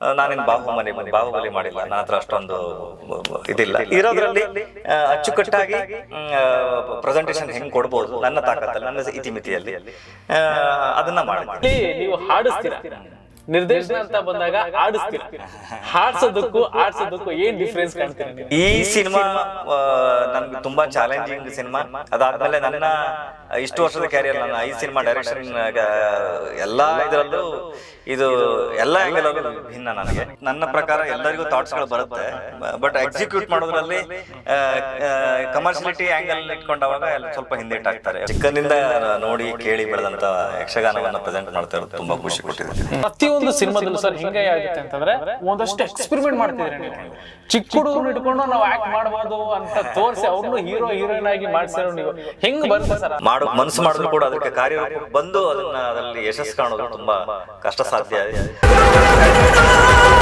ನಾನೇನು ಬಾಹುಬಲಿ ಬಾಹುಬಲಿ ಮಾಡಿಲ್ಲ. ನನ್ನ ಹತ್ರ ಅಷ್ಟೊಂದು ಇದಿಲ್ಲ. ಇರೋದ್ರಲ್ಲಿ ಅಚ್ಚುಕಟ್ಟಾಗಿ ಪ್ರೆಸೆಂಟೇಷನ್ ಹೆಂಗ್ ಕೊಡ್ಬೋದು ನನ್ನ ತಾಕತ್ತಲ್ಲಿ ನನ್ನ ಇತಿಮಿತಿಯಲ್ಲಿ ಅದನ್ನ ಮಾಡಿ ನೀವು ಹಾಡಿಸ್ತೀರಾ? ನಿರ್ದೇಶನ ಅಂತ ಬಂದಾಗ ಆಡಿಸ್ತೀರಾ ಹಾಡ್ಸೋದಕ್ಕೂ ಆಡ್ಸೋದಕ್ಕೂ ಏನ್ ಡಿಫ್ರೆನ್ಸ್ ಕಾಣ್ತೀರಾ ಈ ಸಿನಿಮಾ ನನ್ಗೆ ತುಂಬಾ ಚಾಲೆಂಜಿಂಗ್ ಸಿನಿಮಾ. ಅದಾದ್ಮೇಲೆ ನನ್ನ ಇಷ್ಟು ವರ್ಷದ ಕ್ಯಾರಿಯರ್ ನನ್ನ ಐದು ಸಿನಿಮಾ ಡೈರೆಕ್ಷನ್ ಎಲ್ಲಾ ಇದರಲ್ಲೂ ಇದು ಎಲ್ಲ ಆಂಗಲ್ ಭಿನ್ನ ನನಗೆ. ನನ್ನ ಪ್ರಕಾರ ಎಲ್ಲರಿಗೂ ಥಾಟ್ಸ್ಗಳು ಬರುತ್ತೆ. ಬಟ್ ಎಕ್ಸಿಕ್ಯೂಟ್ ಮಾಡೋದ್ರಲ್ಲಿ ಕಮರ್ಷಿಯಲಿಟಿ ಆಂಗಲ್ ಇಟ್ಕೊಂಡವಾಗ ಎಲ್ಲ ಸ್ವಲ್ಪ ಹಿಂದೇಟಾಗ್ತಾರೆ ಚಿಕ್ಕನಿಂದ ನೋಡಿ ಕೇಳಿ ಬೆಳೆದಂತ ಯಕ್ಷಗಾನವನ್ನ ಪ್ರೆಸೆಂಟ್ ಮಾಡ್ತಾ ಇರೋದು ತುಂಬಾ ಖುಷಿ ಕೊಟ್ಟಿದೆ ಪ್ರತಿಯೊಂದು ಸಿನಿಮಾದಲ್ಲೂ ಸರ್ ಹಿಂಗೆ ಆಗುತ್ತೆ ಅಂತಂದ್ರೆ ಒಂದಷ್ಟು ಎಕ್ಸ್ಪೆರಿಮೆಂಟ್ ಮಾಡ್ತಿದ್ರೆ ನೀವು ಚಿಕ್ಕ ಹುಡುಗರು ಇಟ್ಕೊಂಡು ನಾವು ಆಕ್ಟ್ ಮಾಡಬಹುದು ಅಂತ ತೋರಿಸಿ ಅವ್ರನ್ನು ಹೀರೋ ಹೀರೋಯಿನ್ ಆಗಿ ಮಾಡ್ಸಿರೋ ನೀವು. ಹೆಂಗ್ ಬರುತ್ತೆ ಸರ್ ಮಾಡೋ ಮನಸ್ಸು ಮಾಡಿದ್ರು ಕೂಡ ಅದಕ್ಕೆ ಕಾರ್ಯ ಬಂದು ಅದನ್ನ ಅದರಲ್ಲಿ ಯಶಸ್ಸು ಕಾಣೋದು ತುಂಬಾ ಕಷ್ಟ ಸಾಧ್ಯ 别别别别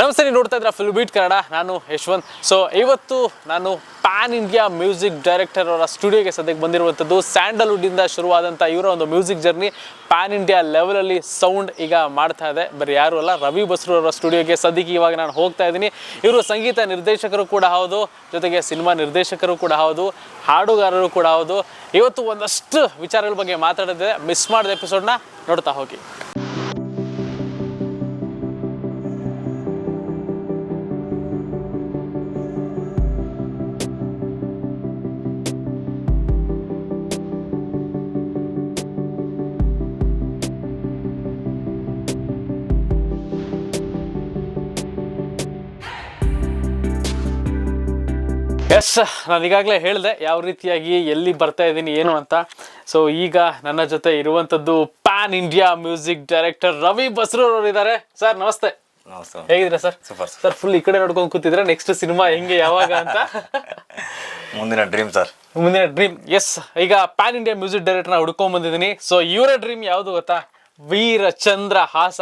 ನಮಸ್ತೆ ನೀವು ನೋಡ್ತಾ ಇದ್ರ ಫುಲ್ ಬೀಟ್ ಕನ್ನಡ ನಾನು ಯಶವಂತ್. ಸೊ ಇವತ್ತು ನಾನು ಪ್ಯಾನ್ ಇಂಡಿಯಾ ಮ್ಯೂಸಿಕ್ ಡೈರೆಕ್ಟರ್ ಅವರ ಸ್ಟುಡಿಯೋಗೆ ಸದ್ಯಕ್ಕೆ ಬಂದಿರುವಂಥದ್ದು. ಸ್ಯಾಂಡಲ್ವುಡ್ಡಿಂದ ಶುರುವಾದಂಥ ಇವರ ಒಂದು ಮ್ಯೂಸಿಕ್ ಜರ್ನಿ ಪ್ಯಾನ್ ಇಂಡಿಯಾ ಲೆವೆಲಲ್ಲಿ ಸೌಂಡ್ ಈಗ ಮಾಡ್ತಾ ಇದೆ. ಬರೀ ಯಾರು ಅಲ್ಲ, ರವಿ ಬಸ್ರು ಅವರ ಸ್ಟುಡಿಯೋಗೆ ಸದ್ಯಕ್ಕೆ ಇವಾಗ ನಾನು ಹೋಗ್ತಾ ಇದ್ದೀನಿ. ಇವರು ಸಂಗೀತ ನಿರ್ದೇಶಕರು ಕೂಡ ಹೌದು, ಜೊತೆಗೆ ಸಿನಿಮಾ ನಿರ್ದೇಶಕರು ಕೂಡ ಹೌದು, ಹಾಡುಗಾರರು ಕೂಡ ಹೌದು. ಇವತ್ತು ಒಂದಷ್ಟು ವಿಚಾರಗಳ ಬಗ್ಗೆ ಮಾತಾಡಿದೆ ಮಿಸ್ ಮಾಡಿದ ಎಪಿಸೋಡ್ನ ನೋಡ್ತಾ ಹೋಗಿ. ಎಸ್ ನಾನು ಈಗಾಗಲೇ ಹೇಳಿದೆ ಯಾವ ರೀತಿಯಾಗಿ ಎಲ್ಲಿ ಬರ್ತಾ ಇದ್ದೀನಿ ಏನು ಅಂತ. ಸೊ ಈಗ ನನ್ನ ಜೊತೆ ಇರುವಂಥದ್ದು pan India music director Ravi Basrur ಅವರು ಇದ್ದಾರೆ ಸರ್ ನಮಸ್ತೆ. ನಮಸ್ತೆ. ಹೇಗಿದ್ದೀರಾ ಸರ್ ಸೂಪರ್ ಸರ್ ಫುಲ್ ಈ ಕಡೆ ನೋಡ್ಕೊಂಡು ಕೂತಿದ್ರೆ ನೆಕ್ಸ್ಟ್ ಸಿನಿಮಾ ಹೆಂಗೆ ಯಾವಾಗ ಅಂತ. ಮುಂದಿನ ಡ್ರೀಮ್ ಸರ್ ಮುಂದಿನ ಡ್ರೀಮ್ ಎಸ್ ಈಗ ಪ್ಯಾನ್ ಇಂಡಿಯಾ ಮ್ಯೂಸಿಕ್ ಡೈರೆಕ್ಟರ್ನ ಹುಡ್ಕೊಂಡ್ ಬಂದಿದ್ದೀನಿ. ಸೊ ಇವರ ಡ್ರೀಮ್ ಯಾವುದು ಗೊತ್ತಾ? Veera Chandrahasa.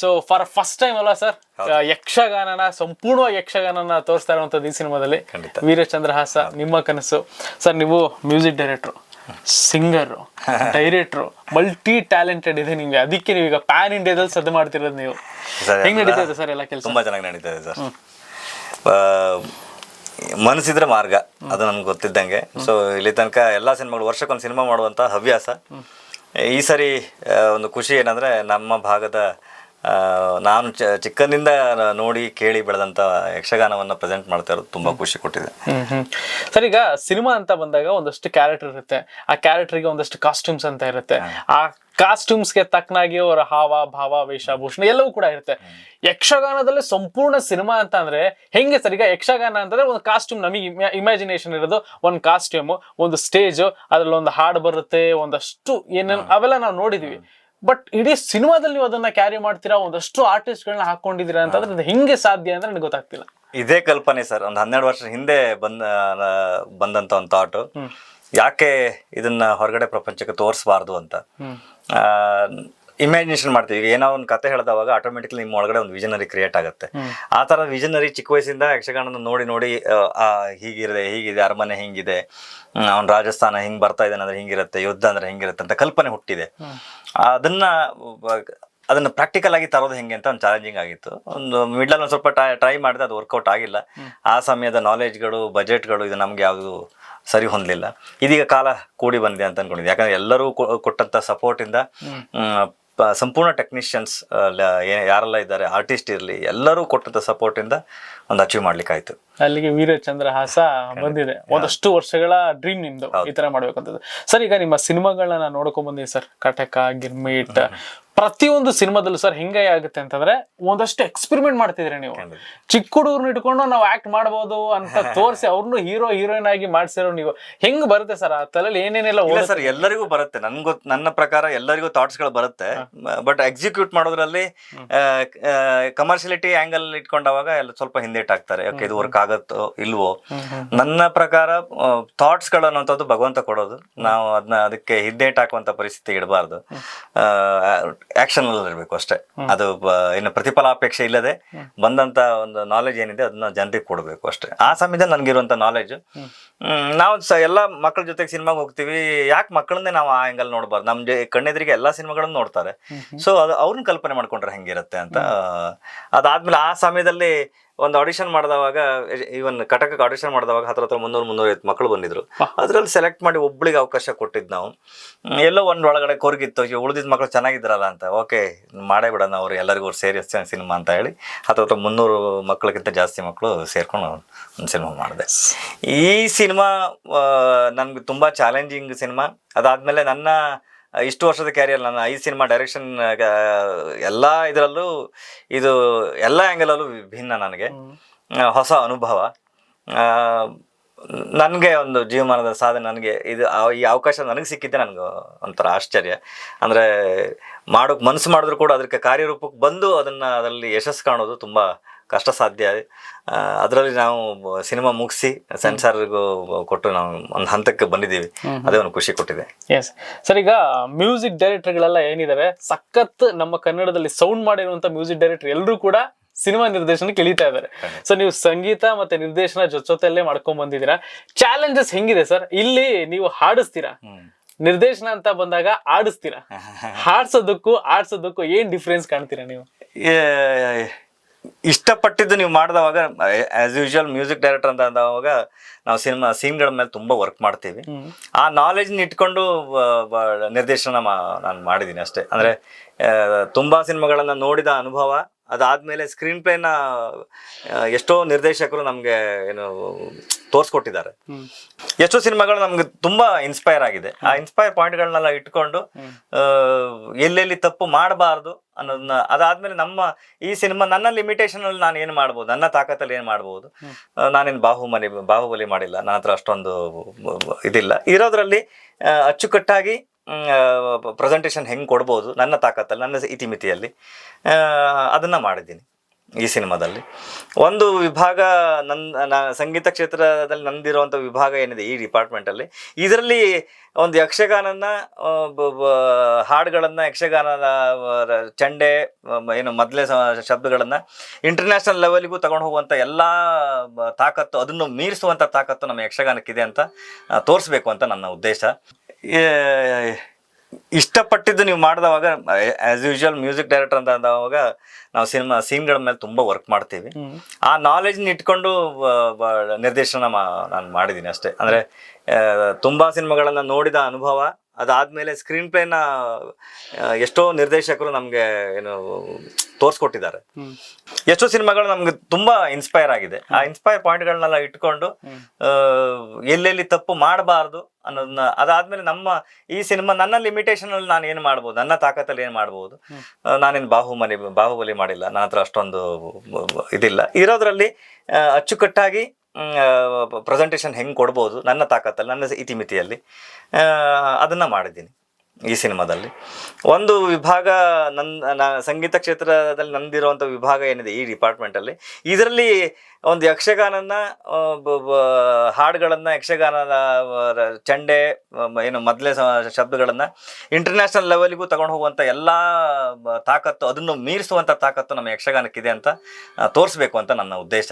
So far first time ಅಲ್ಲ ಸರ್ ಯಕ್ಷಗಾನನ ಸಂಪೂರ್ಣವಾಗಿ ಯಕ್ಷಗಾನನ ತೋರಿಸ್ತಾ ಇರುವಂಥದ್ದು ಈ ಸಿನಿಮಾದಲ್ಲಿ. ವೀರಚಂದ್ರ ಹಾಸ ನಿಮ್ಮ ಕನಸು. ಸರ್ ನೀವು music director singer director multi talented ಇದೆ ನಿಮ್ಗೆ. ಅದಕ್ಕೆ ನೀವು ಈಗ ಪ್ಯಾನ್ ಇಂಡಿಯಾದಲ್ಲಿ ಸದ್ದು ಮಾಡ್ತಿರೋದು ನೀವು. ಹೆಂಗ್ ನಡೀತಾ ಇದೆ ಸರ್ ಎಲ್ಲ ಕೆಲಸ? ತುಂಬಾ ಚೆನ್ನಾಗಿ ನಡೀತಾ ಇದೆ ಸರ್ ಮನಸ್ಸಿದ್ರೆ ಮಾರ್ಗ. ಅದು ನಮ್ಗೆ ಗೊತ್ತಿದ್ದಂಗೆ. ಸೊ ಇಲ್ಲಿ ತನಕ ಎಲ್ಲಾ ಸಿನಿಮಾಗಳು ವರ್ಷಕ್ಕೊಂದು ಸಿನಿಮಾ ಮಾಡುವಂತ ಹವ್ಯಾಸ. ಈ ಸರಿ ಒಂದು ಖುಷಿ ಏನಂದ್ರೆ ನಮ್ಮ ಭಾಗದ ನಾನು ಚ ಚಿಕ್ಕಂದಿಂದ ನೋಡಿ ಕೇಳಿ ಬೆಳೆದಂಥ ಯಕ್ಷಗಾನವನ್ನ ಪ್ರೆಸೆಂಟ್ ಮಾಡ್ತಾ ಇರೋದು ತುಂಬಾ ಖುಷಿ ಕೊಟ್ಟಿದೆ. ಸರ್ ಈಗ ಸಿನಿಮಾ ಅಂತ ಬಂದಾಗ ಒಂದಷ್ಟು ಕ್ಯಾರೆಕ್ಟರ್ ಇರುತ್ತೆ. ಆ ಕ್ಯಾರೆಕ್ಟರ್ಗೆ ಒಂದಷ್ಟು ಕಾಸ್ಟ್ಯೂಮ್ಸ್ ಅಂತ ಇರುತ್ತೆ. ಆ ಕಾಸ್ಟ್ಯೂಮ್ಸ್ಗೆ ತಕ್ಕನಾಗಿ ಅವರ ಹಾವ ಭಾವ ವೇಷಭೂಷಣ ಎಲ್ಲವೂ ಕೂಡ ಇರುತ್ತೆ. ಯಕ್ಷಗಾನದಲ್ಲಿ ಸಂಪೂರ್ಣ ಸಿನಿಮಾ ಅಂತ ಅಂದ್ರೆ ಹೆಂಗೆ ಸರ್? ಈಗ ಯಕ್ಷಗಾನ ಅಂತಂದ್ರೆ ಒಂದು ಕಾಸ್ಟ್ಯೂಮ್ ನಮಗೆ ಇಮ್ಯಾಜಿನೇಷನ್ ಇರೋದು ಒಂದು ಕಾಸ್ಟ್ಯೂಮ್ ಒಂದು ಸ್ಟೇಜ್ ಅದ್ರಲ್ಲಿ ಒಂದು ಹಾಡು ಬರುತ್ತೆ ಒಂದಷ್ಟು ಏನೇನು ಅವೆಲ್ಲ ನಾವು ನೋಡಿದೀವಿ. ಬಟ್ ಇಡೀ ಸಿನಿಮಾದಲ್ಲಿ ನೀವು ಅದನ್ನ ಕ್ಯಾರಿ ಮಾಡ್ತೀರಾ? ಒಂದಷ್ಟು ಆರ್ಟಿಸ್ಟ್ಗಳನ್ನ ಹಾಕೊಂಡಿದೀರಾ ಅಂತಂದ್ರೆ ಅದು ಹೆಂಗೆ ಸಾಧ್ಯ ಅಂದ್ರೆ ನನಗೆ ಗೊತ್ತಾಗ್ತಿಲ್ಲ. ಇದೇ ಕಲ್ಪನೆ ಸರ್. ಒಂದು ಹನ್ನೆರಡು ವರ್ಷ ಹಿಂದೆ ಬಂದ ಬಂದಂತ ಒಂದು ಥಾಟು ಯಾಕೆ ಇದನ್ನ ಹೊರಗಡೆ ಪ್ರಪಂಚಕ್ಕೆ ತೋರಿಸಬಾರ್ದು ಅಂತ? ಇಮ್ಯಾಜಿನೇಷನ್ ಮಾಡ್ತೀವಿ. ಈಗ ಏನೋ ಒಂದು ಕತೆ ಹೇಳಿದವಾಗ ಆಟೋಮೆಟಿಕ್ಲಿ ನಿಮ್ಮ ಒಳಗಡೆ ಒಂದು ವಿಜನರಿ ಕ್ರಿಯೇಟ್ ಆಗುತ್ತೆ. ಆ ಥರ ವಿಜನರಿ ಚಿಕ್ಕ ವಯಸ್ಸಿಂದ ಯಕ್ಷಗಾನನ ನೋಡಿ ನೋಡಿ ಹೀಗಿರುತ್ತೆ ಹೀಗಿದೆ ಅರಮನೆ ಹಿಂಗಿದೆ ಅವ್ನು ರಾಜಸ್ಥಾನ ಹಿಂಗೆ ಬರ್ತಾ ಇದ್ದಾನೆ ಅಂದ್ರೆ ಹಿಂಗಿರುತ್ತೆ ಯುದ್ಧ ಅಂದ್ರೆ ಹಿಂಗಿರುತ್ತೆ ಅಂತ ಕಲ್ಪನೆ ಹುಟ್ಟಿದೆ. ಅದನ್ನ ಅದನ್ನು ಅದನ್ನ ಪ್ರಾಕ್ಟಿಕಲ್ ಆಗಿ ತರೋದು ಹೆಂಗೆ ಅಂತ ಒಂದು ಚಾಲೆಂಜಿಂಗ್ ಆಗಿತ್ತು. ಒಂದು ಮಿಡ್ಲಲ್ಲಿ ಒಂದು ಸ್ವಲ್ಪ ಟ್ರೈ ಮಾಡಿದೆ ಅದು ವರ್ಕೌಟ್ ಆಗಿಲ್ಲ. ಆ ಸಮಯದ ನಾಲೆಜ್ಗಳು ಬಜೆಟ್ಗಳು ಇದು ನಮ್ಗೆ ಯಾವುದು ಸರಿ ಹೊಂದಲಿಲ್ಲ. ಇದೀಗ ಕಾಲ ಕೂಡಿ ಬಂದಿದೆ ಅಂತ ಅನ್ಕೊಂಡಿದ್ದೆ ಯಾಕಂದ್ರೆ ಎಲ್ಲರೂ ಕೊಟ್ಟಂತ ಸಪೋರ್ಟಿಂದ ಸಂಪೂರ್ಣ ಟೆಕ್ನಿಷಿಯನ್ಸ್ ಯಾರೆಲ್ಲ ಇದ್ದಾರೆ ಆರ್ಟಿಸ್ಟ್ ಇರಲಿ ಎಲ್ಲರೂ ಕೊಟ್ಟಂತ ಸಪೋರ್ಟಿಂದ ಒಂದು ಅಚೀವ್ ಮಾಡ್ಲಿಕ್ಕೆ ಆಯ್ತು ಅಲ್ಲಿಗೆ ವೀರಚಂದ್ರ ಹಾಸ ಬಂದಿದೆ. ಒಂದಷ್ಟು ವರ್ಷಗಳ ಡ್ರೀಮ್ ನಿಮ್ದು ಈ ತರ ಮಾಡ್ಬೇಕಂತದ್ದು. ಸರ್ ಈಗ ನಿಮ್ಮ ಸಿನಿಮಾಗಳನ್ನ ನೋಡ್ಕೊಂಡ್ ಬಂದಿದೆ ಸರ್. ಕಟಕ ಗಿರ್ಮಿಟ್ ಪ್ರತಿಯೊಂದು ಸಿನಿಮಾದಲ್ಲೂ ಸರ್ ಹಿಂಗೆ ಆಗುತ್ತೆ ಅಂತಂದ್ರೆ ಒಂದಷ್ಟು ಎಕ್ಸ್ಪೆರಿಮೆಂಟ್ ಮಾಡ್ತಿದ್ರಿ ನೀವು. ಚಿಕ್ಕ ಹುಡುಗರ್ನ ಇಟ್ಕೊಂಡು ನಾವು ಆಕ್ಟ್ ಮಾಡಬಹುದು ಅಂತ ತೋರಿಸಿ ಅವ್ರನ್ನು ಹೀರೋ ಹೀರೋಯಿನ್ ಆಗಿ ಮಾಡ್ಸಿರೋ ನೀವು. ಹೆಂಗ್ ಬರುತ್ತೆ ಸರ್ ಆ ತಲೆಯಲ್ಲಿ ಏನೇನೆಲ್ಲ ಸರ್ ಎಲ್ಲರಿಗೂ ಬರುತ್ತೆ. ನನ್ ಗೊತ್ ನನ್ನ ಪ್ರಕಾರ ಎಲ್ಲರಿಗೂ ಥಾಟ್ಸ್ಗಳು ಬರುತ್ತೆ. ಬಟ್ ಎಕ್ಸಿಕ್ಯೂಟ್ ಮಾಡೋದ್ರಲ್ಲಿ ಕಮರ್ಷಿಯಲಿಟಿ ಆಂಗಲ್ ಇಟ್ಕೊಂಡಾಗ ಎಲ್ಲ ಸ್ವಲ್ಪ ಹಿಂದೇಟಾಗ್ತಾರೆ. ಯಾಕೆ ಇದು ವರ್ಕ್ ಆಗತ್ತೋ ಇಲ್ವೋ? ನನ್ನ ಪ್ರಕಾರ ಥಾಟ್ಸ್ಗಳು ಅನ್ನೋಂಥದ್ದು ಭಗವಂತ ಕೊಡೋದು. ನಾವು ಅದನ್ನ ಅದಕ್ಕೆ ಹಿಂದೇಟ್ ಹಾಕುವಂತ ಪರಿಸ್ಥಿತಿ ಇಡಬಾರ್ದು. ಆಕ್ಷನ್ ಅಲ್ಲಿ ಇರಬೇಕು ಅಷ್ಟೇ. ಅದು ಏನು ಪ್ರತಿಫಲ ಪ್ರತಿಫಲಾಪೇಕ್ಷೆ ಇಲ್ಲದೆ ಬಂದಂತ ಒಂದು ನಾಲೆಜ್ ಏನಿದೆ ಅದನ್ನ ಜನರಿಗೆ ಕೊಡಬೇಕು ಅಷ್ಟೇ. ಆ ಸಮಯದಲ್ಲಿ ನನಗಿರುವಂತ ನಾಲೆಜ್ ನಾವು ಎಲ್ಲ ಮಕ್ಕಳ ಜೊತೆಗೆ ಸಿನಿಮಾಗೆ ಹೋಗ್ತೀವಿ. ಯಾಕೆ ಮಕ್ಕಳನ್ನೇ ನಾವು ಆ ಆಂಗಲ್ ನೋಡಬಾರ್ದು? ನಮ್ಮ ಕಣ್ಣೆದ್ರಿಗೆ ಎಲ್ಲಾ ಸಿನಿಮಾಗಳನ್ನ ಸಿನಿಮಾಗಳನ್ನು ನೋಡ್ತಾರೆ ಸೊ ಅದು ಅವ್ರನ್ನ ಕಲ್ಪನೆ ಮಾಡ್ಕೊಂಡ್ರೆ ಹೆಂಗಿರುತ್ತೆ ಅಂತ. ಅದಾದ್ಮೇಲೆ ಆ ಸಮಯದಲ್ಲಿ ಒಂದು ಆಡಿಷನ್ ಮಾಡಿದವಾಗ ಈವನ್ ಕಟಕಕ್ಕೆ ಆಡಿಷನ್ ಮಾಡಿದವಾಗ ಹತ್ರ ಹತ್ರ ಮುನ್ನೂರು ಐವತ್ತು ಮಕ್ಕಳು ಬಂದಿದ್ರು. ಅದ್ರಲ್ಲಿ ಸೆಲೆಕ್ಟ್ ಮಾಡಿ ಒಬ್ಬಳಿಗೆ ಅವಕಾಶ ಕೊಟ್ಟಿದ್ದು ನಾವು. ಎಲ್ಲೋ ಒಂದು ಒಳಗಡೆ ಕೊರಗಿತ್ತು ಉಳಿದಿದ್ದ ಮಕ್ಕಳು ಚೆನ್ನಾಗಿದ್ರಲ್ಲ ಅಂತ. ಓಕೆ ಮಾಡೇ ಬಿಡೋಣ ಅವ್ರು ಎಲ್ಲರಿಗೂ ಸೇರಿ ಸಿನಿಮಾ ಅಂತ ಹೇಳಿ ಹತ್ರ ಹತ್ರ ಮುನ್ನೂರು ಮಕ್ಕಳಿಗಿಂತ ಜಾಸ್ತಿ ಮಕ್ಕಳು ಸೇರ್ಕೊಂಡು ಒಂದು ಸಿನಿಮಾ ಮಾಡಿದೆ. ಈ ಸಿನಿಮಾ ನನಗೆ ತುಂಬ ಚಾಲೆಂಜಿಂಗ್ ಸಿನಿಮಾ. ಅದಾದಮೇಲೆ ನನ್ನ ಇಷ್ಟು ವರ್ಷದ ಕ್ಯಾರಿಯರ್ ನನ್ನ ಐದು ಸಿನಿಮಾ ಡೈರೆಕ್ಷನ್ ಎಲ್ಲ ಇದರಲ್ಲೂ ಇದು ಎಲ್ಲ ಆ್ಯಂಗಲಲ್ಲೂ ಭಿನ್ನ ನನಗೆ. ಹೊಸ ಅನುಭವ. ನನಗೆ ಒಂದು ಜೀವಮಾನದ ಸಾಧನೆ ನನಗೆ ಇದು ಈ ಅವಕಾಶ ನನಗೆ ಸಿಕ್ಕಿದ್ದೆ ನನಗೆ ಒಂಥರ ಆಶ್ಚರ್ಯ. ಅಂದರೆ ಮಾಡೋಕೆ ಮನಸ್ಸು ಮಾಡಿದ್ರು ಕೂಡ ಅದಕ್ಕೆ ಕಾರ್ಯರೂಪಕ್ಕೆ ಬಂದು ಅದನ್ನು ಅದರಲ್ಲಿ ಯಶಸ್ಸು ಕಾಣೋದು ತುಂಬ ಕಷ್ಟ ಸಾಧ್ಯ ಅದರಲ್ಲಿ ನಾವು ಸಿನಿಮಾ ಮುಗಿಸಿ ಸೆನ್ಸಾರ್ಗೂ ಕೊಟ್ಟು ನಾವು ಒಂದು ಹಂತಕ್ಕೆ ಬಂದಿದ್ದೀವಿ. ಅದೇ ಒಂದು ಖುಷಿ ಕೊಟ್ಟಿದೆ. ಎಸ್ ಸರ್ ಈಗ ಮ್ಯೂಸಿಕ್ ಡೈರೆಕ್ಟರ್ಗಳೆಲ್ಲ ಏನಿದ್ದಾರೆ ಸಖತ್ ನಮ್ಮ ಕನ್ನಡದಲ್ಲಿ ಸೌಂಡ್ ಮಾಡಿರುವಂಥ ಮ್ಯೂಸಿಕ್ ಡೈರೆಕ್ಟರ್ ಎಲ್ಲರೂ ಕೂಡ ಸಿನಿಮಾ ನಿರ್ದೇಶನಕ್ಕೆ ಇಳಿತಾ ಇದ್ದಾರೆ. ಸೊ ನೀವು ಸಂಗೀತ ಮತ್ತೆ ನಿರ್ದೇಶನ ಜೊತೆ ಜೊತೆಯಲ್ಲೇ ಮಾಡ್ಕೊಂಡ್ ಬಂದಿದ್ದೀರಾ? ಚಾಲೆಂಜಸ್ ಹೆಂಗಿದೆ ಸರ್? ಇಲ್ಲಿ ನೀವು ಹಾಡಿಸ್ತೀರಾ? ನಿರ್ದೇಶನ ಅಂತ ಬಂದಾಗ ಆಡಿಸ್ತೀರಾ ಹಾಡ್ಸೋದಕ್ಕೂ ಆಡ್ಸೋದಕ್ಕೂ ಏನ್ ಡಿಫ್ರೆನ್ಸ್ ಕಾಣ್ತೀರಾ ನೀವು? ಇಷ್ಟಪಟ್ಟಿದ್ದು ನೀವು ಮಾಡಿದವಾಗ ಆಸ್ ಯೂಶುವಲ್ ಮ್ಯೂಸಿಕ್ ಡೈರೆಕ್ಟರ್ ಅಂತ ಅಂದವಾಗ ನಾವು ಸಿನಿಮಾ ಸೀನ್ಗಳ ಮೇಲೆ ತುಂಬ ವರ್ಕ್ ಮಾಡ್ತೀವಿ. ಆ ನಾಲೆಜ್ನ ಇಟ್ಕೊಂಡು ನಿರ್ದೇಶನ ನಾನು ಮಾಡಿದ್ದೀನಿ ಅಷ್ಟೇ. ಅಂದರೆ ತುಂಬ ಸಿನಿಮಾಗಳನ್ನು ನೋಡಿದ ಅನುಭವ ಅದಾದಮೇಲೆ ಸ್ಕ್ರೀನ್ ಪ್ಲೇನ ಎಷ್ಟೋ ನಿರ್ದೇಶಕರು ನಮಗೆ ಏನು ತೋರಿಸ್ಕೊಟ್ಟಿದ್ದಾರೆ. ಎಷ್ಟೋ ಸಿನಿಮಾಗಳು ನಮ್ಗೆ ತುಂಬಾ ಇನ್ಸ್ಪೈರ್ ಆಗಿದೆ. ಆ ಇನ್ಸ್ಪೈರ್ ಪಾಯಿಂಟ್ಗಳನ್ನೆಲ್ಲ ಇಟ್ಕೊಂಡು ಎಲ್ಲೆಲ್ಲಿ ತಪ್ಪು ಮಾಡಬಾರ್ದು ಅನ್ನೋದನ್ನ ಅದಾದ್ಮೇಲೆ ನಮ್ಮ ಈ ಸಿನಿಮಾ ನನ್ನ ಲಿಮಿಟೇಷನ್ ಅಲ್ಲಿ ನಾನು ಏನು ಮಾಡ್ಬೋದು ನನ್ನ ತಾಕತ್ತಲ್ಲಿ ಏನು ಮಾಡ್ಬೋದು ನಾನೇನು ಬಾಹುಬಲಿ ಬಾಹುಬಲಿ ಮಾಡಿಲ್ಲ ನನ್ನ ಹತ್ರ ಅಷ್ಟೊಂದು ಇದಿಲ್ಲ. ಇರೋದ್ರಲ್ಲಿ ಅಚ್ಚುಕಟ್ಟಾಗಿ ಪ್ರೆಸೆಂಟೇಷನ್ ಹೆಂಗೆ ಕೊಡ್ಬೋದು ನನ್ನ ತಾಕತ್ತಲ್ಲಿ ನನ್ನ ಇತಿಮಿತಿಯಲ್ಲಿ ಅದನ್ನು ಮಾಡಿದ್ದೀನಿ. ಈ ಸಿನಿಮಾದಲ್ಲಿ. ಒಂದು ವಿಭಾಗ ನನ್ನ ಸಂಗೀತ ಕ್ಷೇತ್ರದಲ್ಲಿ ನಂದಿರುವಂಥ ವಿಭಾಗ ಏನಿದೆ ಈ ಡಿಪಾರ್ಟ್ಮೆಂಟಲ್ಲಿ, ಇದರಲ್ಲಿ ಒಂದು ಯಕ್ಷಗಾನನ ಹಾಡುಗಳನ್ನು, ಯಕ್ಷಗಾನದ ಚಂಡೆ ಏನು ಮೊದಲೇ ಶಬ್ದಗಳನ್ನು ಇಂಟರ್ನ್ಯಾಷನಲ್ ಲೆವೆಲ್ಗೂ ತಗೊಂಡು ಹೋಗುವಂಥ ಎಲ್ಲ ತಾಕತ್ತು, ಅದನ್ನು ಮೀರಿಸುವಂಥ ತಾಕತ್ತು ನಮ್ಮ ಯಕ್ಷಗಾನಕ್ಕಿದೆ ಅಂತ ತೋರಿಸ್ಬೇಕು ಅಂತ ನನ್ನ ಉದ್ದೇಶ. ಇಷ್ಟಪಟ್ಟಿದ್ದು ನೀವು ಮಾಡಿದವಾಗ ಆಸ್ ಯೂಶುವಲ್ ಮ್ಯೂಸಿಕ್ ಡೈರೆಕ್ಟರ್ ಅಂತ ಅಂದವಾಗ ನಾವು ಸಿನಿಮಾ ಸೀನ್ಗಳ ಮೇಲೆ ತುಂಬ ವರ್ಕ್ ಮಾಡ್ತೀವಿ. ಆ ನಾಲೆಜ್ನ ಇಟ್ಕೊಂಡು ನಿರ್ದೇಶನ ನಾನು ಮಾಡಿದ್ದೀನಿ ಅಷ್ಟೇ. ಅಂದರೆ ತುಂಬ ಸಿನಿಮಾಗಳನ್ನು ನೋಡಿದ ಅನುಭವ ಅದಾದಮೇಲೆ ಸ್ಕ್ರೀನ್ ಪ್ಲೇನ ಎಷ್ಟೋ ನಿರ್ದೇಶಕರು ನಮಗೆ ಏನು ತೋರಿಸ್ಕೊಟ್ಟಿದ್ದಾರೆ. ಎಷ್ಟೋ ಸಿನಿಮಾಗಳು ನಮ್ಗೆ ತುಂಬಾ ಇನ್ಸ್ಪೈರ್ ಆಗಿದೆ. ಆ ಇನ್ಸ್ಪೈರ್ ಪಾಯಿಂಟ್ಗಳನ್ನೆಲ್ಲ ಇಟ್ಕೊಂಡು ಎಲ್ಲೆಲ್ಲಿ ತಪ್ಪು ಮಾಡಬಾರ್ದು ಅನ್ನೋದನ್ನ ಅದಾದ್ಮೇಲೆ ನಮ್ಮ ಈ ಸಿನಿಮಾ ನನ್ನ ಲಿಮಿಟೇಷನ್ ಅಲ್ಲಿ ನಾನು ಏನು ಮಾಡ್ಬೋದು ನನ್ನ ತಾಕತ್ತಲ್ಲಿ ಏನು ಮಾಡ್ಬೋದು ನಾನೇನು ಬಾಹುಬಲಿ ಬಾಹುಬಲಿ ಮಾಡಿಲ್ಲ ನನ್ನ ಹತ್ರ ಅಷ್ಟೊಂದು ಇದಿಲ್ಲ. ಇರೋದ್ರಲ್ಲಿ ಅಚ್ಚುಕಟ್ಟಾಗಿ ಪ್ರೆಸೆಂಟೇಷನ್ ಹೆಂಗೆ ಕೊಡ್ಬೋದು, ನನ್ನ ತಾಕತ್ತಲ್ಲಿ, ನನ್ನ ಇತಿಮಿತಿಯಲ್ಲಿ ಅದನ್ನು ಮಾಡಿದ್ದೀನಿ ಈ ಸಿನಿಮಾದಲ್ಲಿ. ಒಂದು ವಿಭಾಗ ನನ್ನ ಸಂಗೀತ ಕ್ಷೇತ್ರದಲ್ಲಿ ನಂದಿರುವಂಥ ವಿಭಾಗ ಏನಿದೆ ಈ ಡಿಪಾರ್ಟ್ಮೆಂಟಲ್ಲಿ, ಇದರಲ್ಲಿ ಒಂದು ಯಕ್ಷಗಾನನ ಹಾಡುಗಳನ್ನು ರ- ಚಂಡೆ ಏನು ಮೊದಲೇ ಶಬ್ದಗಳನ್ನು ಇಂಟರ್ನ್ಯಾಷನಲ್ ಲೆವೆಲ್ಗೂ ತಗೊಂಡು ಹೋಗುವಂಥ ಎಲ್ಲ ತಾಕತ್ತು, ಅದನ್ನು ಮೀರಿಸುವಂಥ ತಾಕತ್ತು ನಮ್ಮ ಯಕ್ಷಗಾನಕ್ಕಿದೆ ಅಂತ ತೋರಿಸ್ಬೇಕು ಅಂತ ನನ್ನ ಉದ್ದೇಶ.